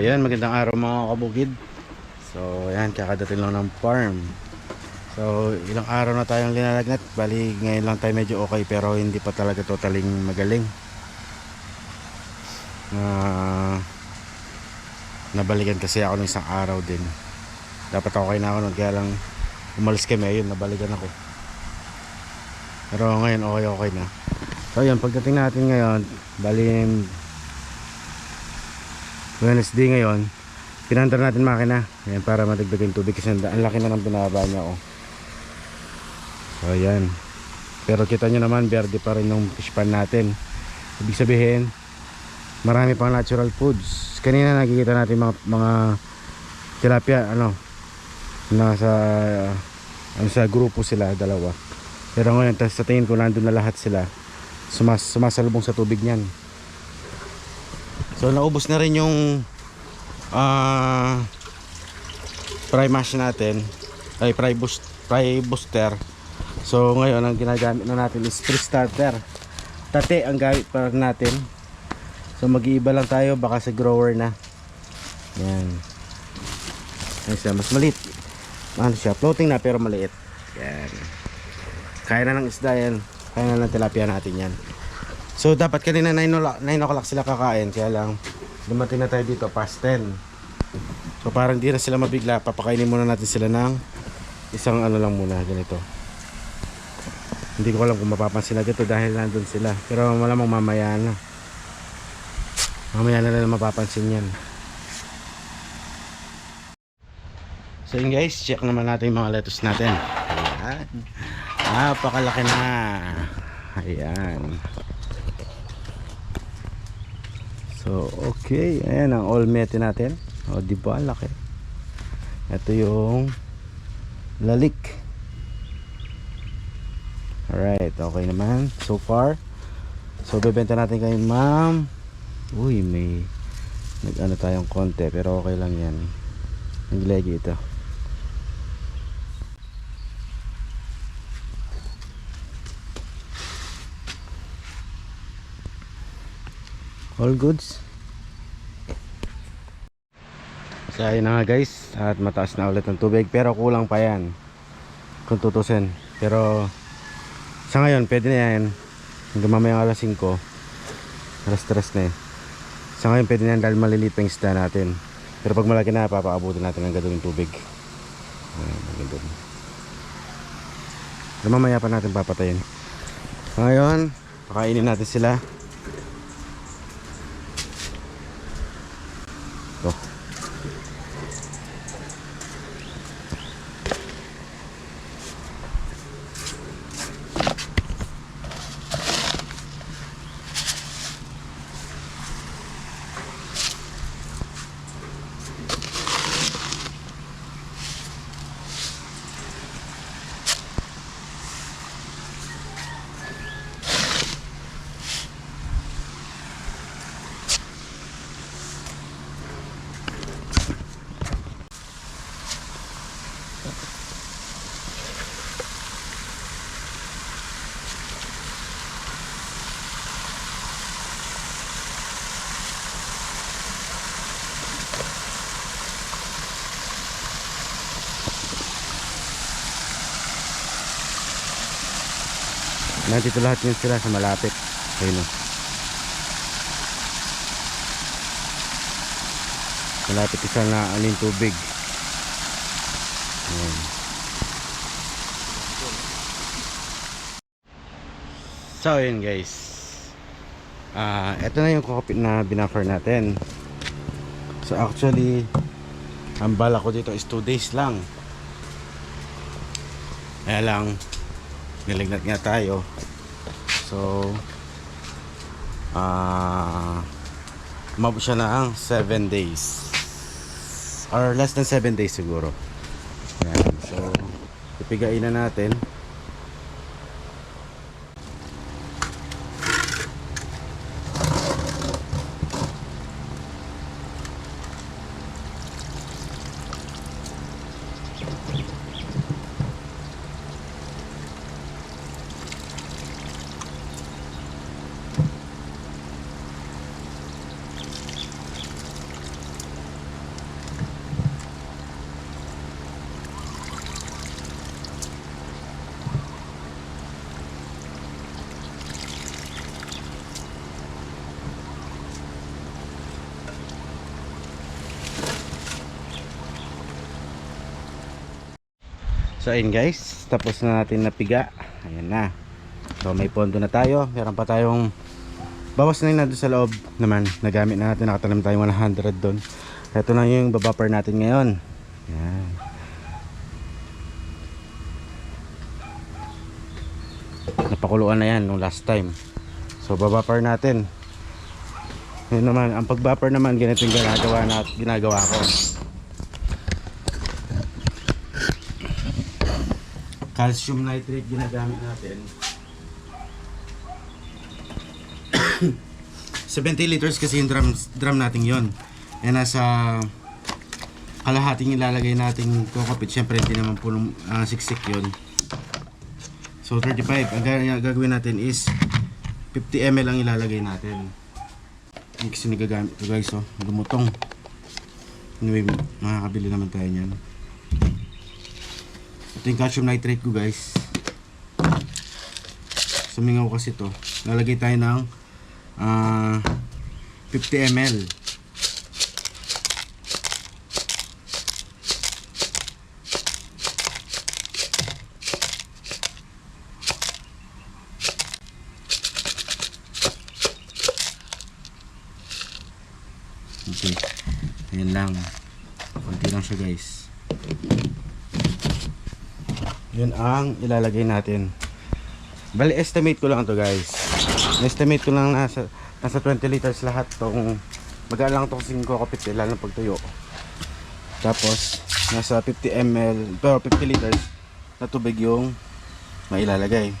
Ayan, magandang araw mga kabukid. So ayan, kakadating lang ng farm. So ilang araw na tayong linalagnat. Bali ngayon lang tayo medyo okay pero hindi pa talaga totaling magaling. Ah, nabalikan kasi ako ng isang araw din. Dapat okay na ako nun kaya lang umalis kami ayun, nabalikan ako. Pero ngayon okay okay na. So ayan, pagdating natin ngayon, bali Wednesday ngayon pinandar natin makina. Ayan, para madagdagan yung tubig kasi ang laki na ng binaba niya oh. so ayan. Pero kita nyo naman verde pa rin yung fish pan natin. Ibig sabihin marami pang natural foods. Kanina nakikita natin mga, mga tilapia ano nasa ano sa grupo sila dalawa. Pero ngayon sa tingin ko nandun na lahat sila. Sumas, sumasalubong sa tubig niyan So naubos na rin yung ah fry mash natin ay fry boost fry booster. So ngayon ang ginagamit na natin is free starter. Tate ang gamit pa natin. So mag-iiba lang tayo baka sa grower na. Yan. Ayun siya, mas maliit. Ano siya, floating na pero maliit. Yan. Kaya na ng isda yan. Kaya na ng tilapia natin yan. So dapat kanina 9 o'clock 9 o'clock sila kakain kaya lang dumating na tayo dito past 10. So parang di na sila mabigla, papakainin muna natin sila ng isang ano lang muna ganito. Hindi ko alam kung mapapansin na dito dahil nandun sila. Pero malamang mamaya na. Mamaya na lang mapapansin yan. So yun guys, check naman natin yung mga lettuce natin. Ayan. Napakalaki na. Ayan. So, okay. Ayan ang all mete natin. O, di ba? Laki. Ito yung lalik. Alright. Okay naman. So far. So, bebenta natin kay ma'am. Uy, may nag-ano tayong konti. Pero okay lang yan. Naglegi ito. All goods. So ayun na nga guys. At mataas na ulit ang tubig Pero kulang pa yan. Kung tutusin. Pero Sa ngayon pwede na yan. Hanggang mamaya alas 5 Alas 3 na eh. Sa ngayon pwede na yan dahil maliliit pa yung isda natin. Pero pag malaki na Papaabutin natin ang tubig. Ayan, ang gadong. Pero mamaya pa natin papatayin. Ngayon Pakainin natin sila Nandito lahat yun sila sa malapit. Ayun o. Malapit isa na aling tubig. Ayan. So yun guys. Ah, ito na yung kokopit na binuffer natin. So actually, ang bala ko dito is 2 days lang. Kaya lang, nilignat nga tayo. So ah uh, siya na ang 7 days. Or less than 7 days siguro. Yan. so ipigain na natin So ayun guys, tapos na natin napiga. Ayan na. So may pondo na tayo. Meron pa tayong bawas na yun sa loob naman. Nagamit na natin, nakatanim tayong 100 doon. Ito na yung babapper natin ngayon. Ayan. Napakuluan na yan nung last time. So babapper natin. Yun naman, ang pagbapper naman ganito yung ginagawa, na, ginagawa ko. Calcium nitrate ginagamit natin. 70 liters kasi yung drum, drum natin yon yan nasa kalahating ilalagay nating kokopit syempre hindi naman punong uh, siksik yun. So 35 ang ga- gagawin natin is 50 ml ang ilalagay natin. Kasi nagagamit ito guys oh. Lumutong. Anyway makakabili naman tayo nyan ito yung calcium nitrate ko guys. Sumingaw kasi to. Lalagay tayo ng ah, 50 ml. Okay. Ayan lang. Kunti lang siya guys. Yun ang ilalagay natin. Bali, estimate ko lang to guys. Estimate ko lang nasa, nasa 20 liters lahat tong magaan lang 5 kapit eh, lalo pag tuyo. Tapos, nasa 50 ml, pero 50 liters na tubig yung mailalagay.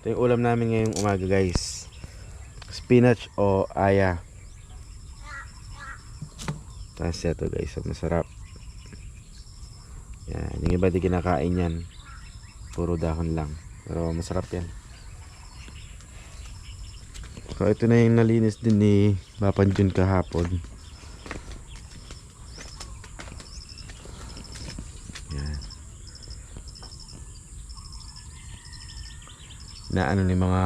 Ito yung ulam namin ngayong umaga guys. Spinach o aya. Tapos ito guys, masarap. Yan, yung iba di kinakain yan. Puro dahon lang. Pero masarap yan. So ito na yung nalinis din ni Bapan Jun kahapon. Yan. Na ano ni mga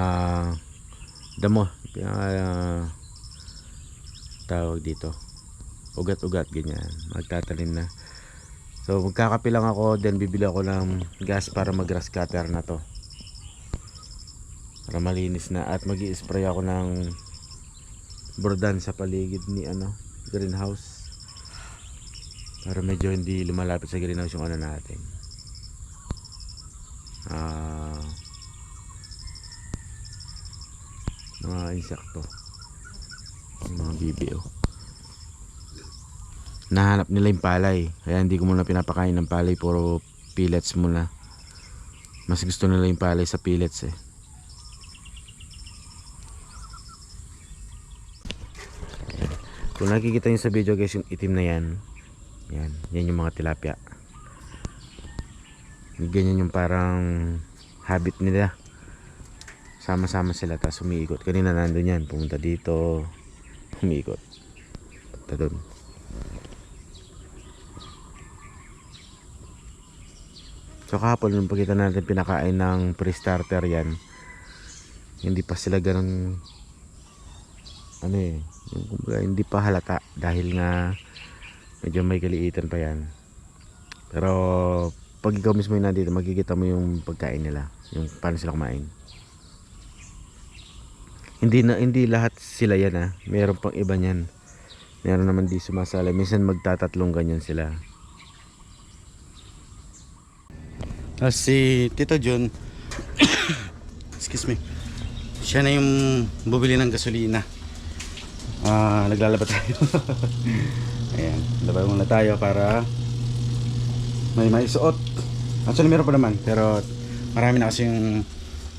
damo. Uh, tawag dito. Ugat-ugat ganyan. Magtatanim na. So magkakapi lang ako then bibili ako ng gas para mag grass cutter na to. Para malinis na. At mag spray ako ng bordan sa paligid ni ano greenhouse. Para medyo hindi lumalapit sa greenhouse yung ano natin. Ah mga insekto yung mga bibi oh. nahanap nila yung palay. Kaya hindi ko muna pinapakain ng palay. Puro pellets muna. Mas gusto nila yung palay sa pellets eh. Kung nakikita nyo sa video guys yung itim na yan. Yan, yan yung mga tilapia. Ganyan yung parang habit nila sama-sama sila tapos umiikot. Kanina nandun yan pumunta dito. Umiikot. Punta dun. So kahapon nung pagkita natin pinakain ng pre-starter yan hindi pa sila ganun ano eh kumbaga, hindi pa halata dahil nga medyo may kaliitan pa yan. Pero pag ikaw mismo yung nandito makikita mo yung pagkain nila yung paano sila kumain hindi na hindi lahat sila yan ah. Meron pang iba niyan. Meron naman di sumasali. Minsan magtatatlong ganyan sila. Tapos si Tito John excuse me. Siya na yung bubili ng gasolina. Ah, naglalaba tayo. Ayan, laba muna tayo para may maisuot. Actually meron pa naman, pero marami na kasi yung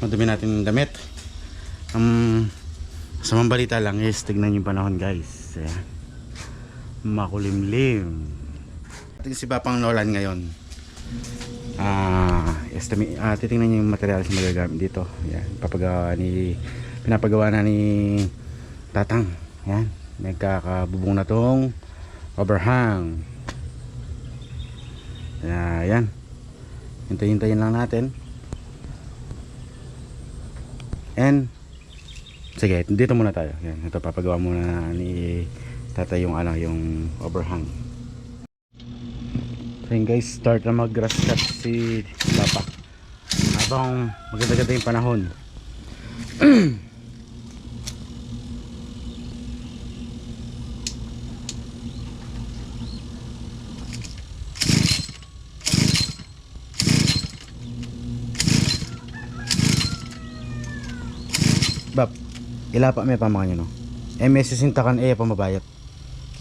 madumi natin damit. Um, sa mga balita lang is tignan yung panahon guys. Ayan. Makulimlim. Tingin si Papang Nolan ngayon. Ah, estimate, ah, titingnan niyo yung materials na magagamit dito. Yan, papagawa ni pinapagawa na ni Tatang. Yan, nagkakabubong na tong overhang. Ah, yan. Hintayin-hintayin lang natin. And sige, dito muna tayo. Yan, ito papagawa muna ni Tatay yung ano, yung overhang. So guys, start na mag-grass cut si Papa. Habang maganda-ganda yung panahon. Bab, ilapa may pamangan nyo no? MS sintakan eh pamabayat.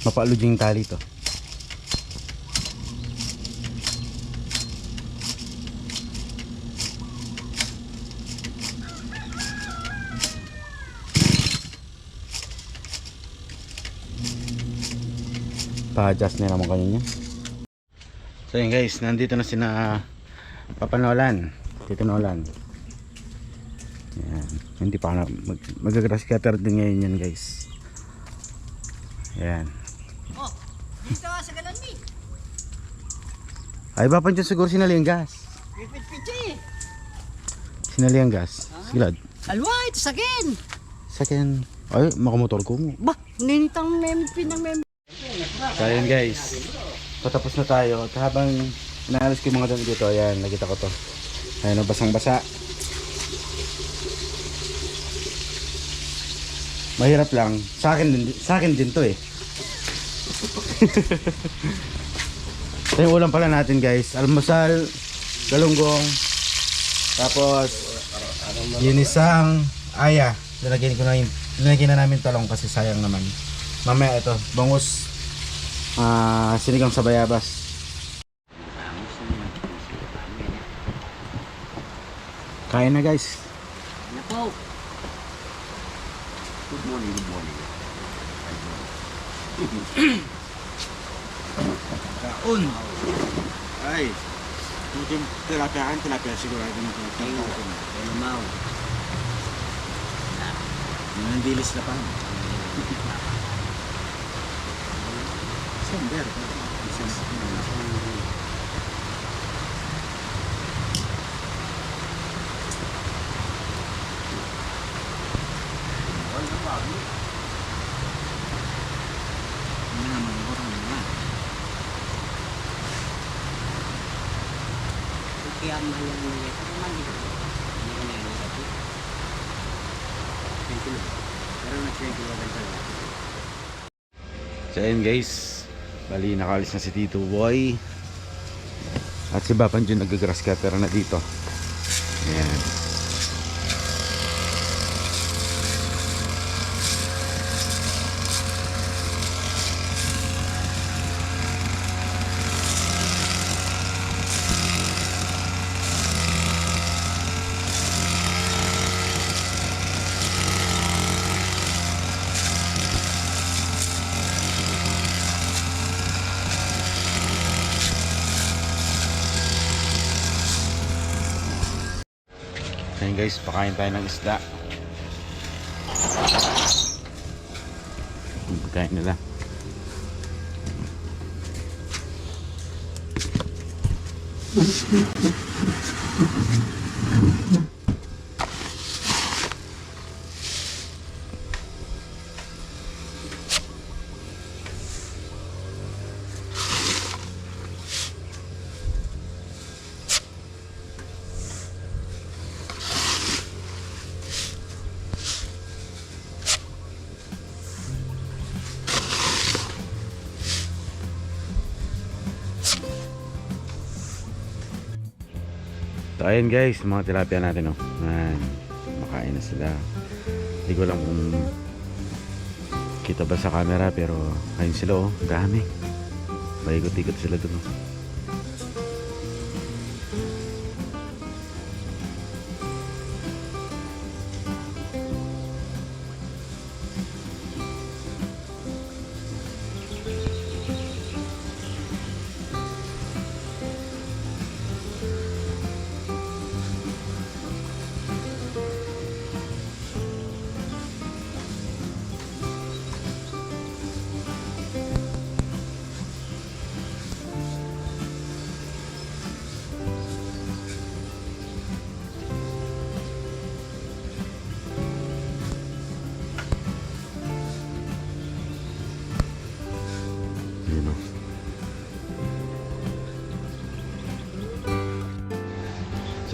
Mapaalod yung tali to. pa-adjust nila mo kanina. So yun guys, nandito na sina Papa Nolan. Tito. Hindi pa na mag, mag-grass cutter din ngayon yan guys. Yan. Oh, dito sa galan mi. Ay ba pa dyan siguro sinali ang gas. Pipit-pit eh. Sinali ang gas. Sigurad. Alwa, ito sa akin. Second. Ay, makamotor ko mo. Bah, ninitang mem pinang mem. So yun guys. Patapos na tayo. At habang inaalis ko yung mga damit dito, ayan, nakita ko to. Ayan, oh, basang-basa. Mahirap lang. Sa akin din, sa akin din to eh. Ito yung ulam pala natin guys. Almusal, galunggong, tapos yun isang aya. Nilagyan ko na yun. Nilagyan na namin talong kasi sayang naman. Mamaya ito, bangus ah sinigang sa bayabas. Kain na guys. Nako. Good morning, good morning. Kaun. Ay. Yung tilapia kan tilapia sigurado na ito. Lamaw. Nandilis na pa. Sender. Kaya mahal yung mga. Ano man dito? Hindi ko na yung ito. Thank you. Pero nag-thank you agad talaga. So guys, bali nakalis na si Tito Boy. At si Bapan Jun nag-grass cutter na dito. Ayan. Ayan guys, pakain tayo ng isda. Yung Pagkain nila. So ayun guys, mga tilapia natin oh. Ayan. kumakain na sila. Hindi ko alam kung kita ba sa camera pero ayun sila oh, dami. Paikot-ikot sila dun.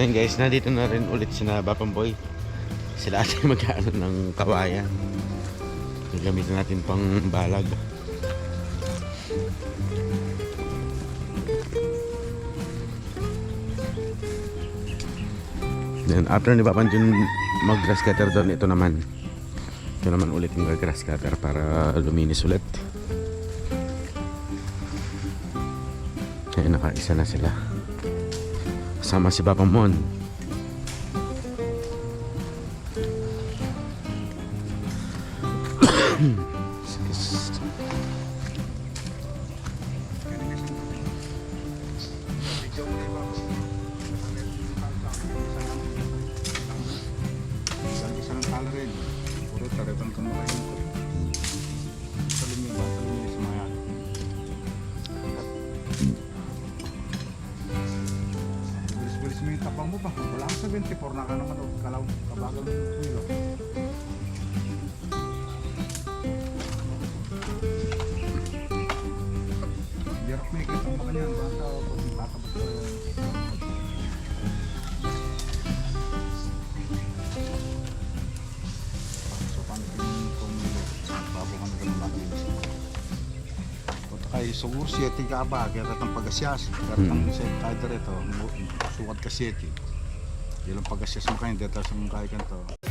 So yun guys, nandito na rin ulit si na Boy. Sila ate mag-ano ng kawayan. Gagamitin natin pang balag. Then after ni Papan Jun mag-grass cutter doon, ito naman. Ito naman ulit yung grass cutter para luminis ulit. Kaya nakaisa na sila. Kasama si Papa Mon. Isa ng tala rin. Puro kay Sugur City ka ba? Kaya katang pagasyas. Kaya Hmm. sa kahit dito, sukat ka City. Ilang pagasyas mo kayo, dito sa mga kaya kanto.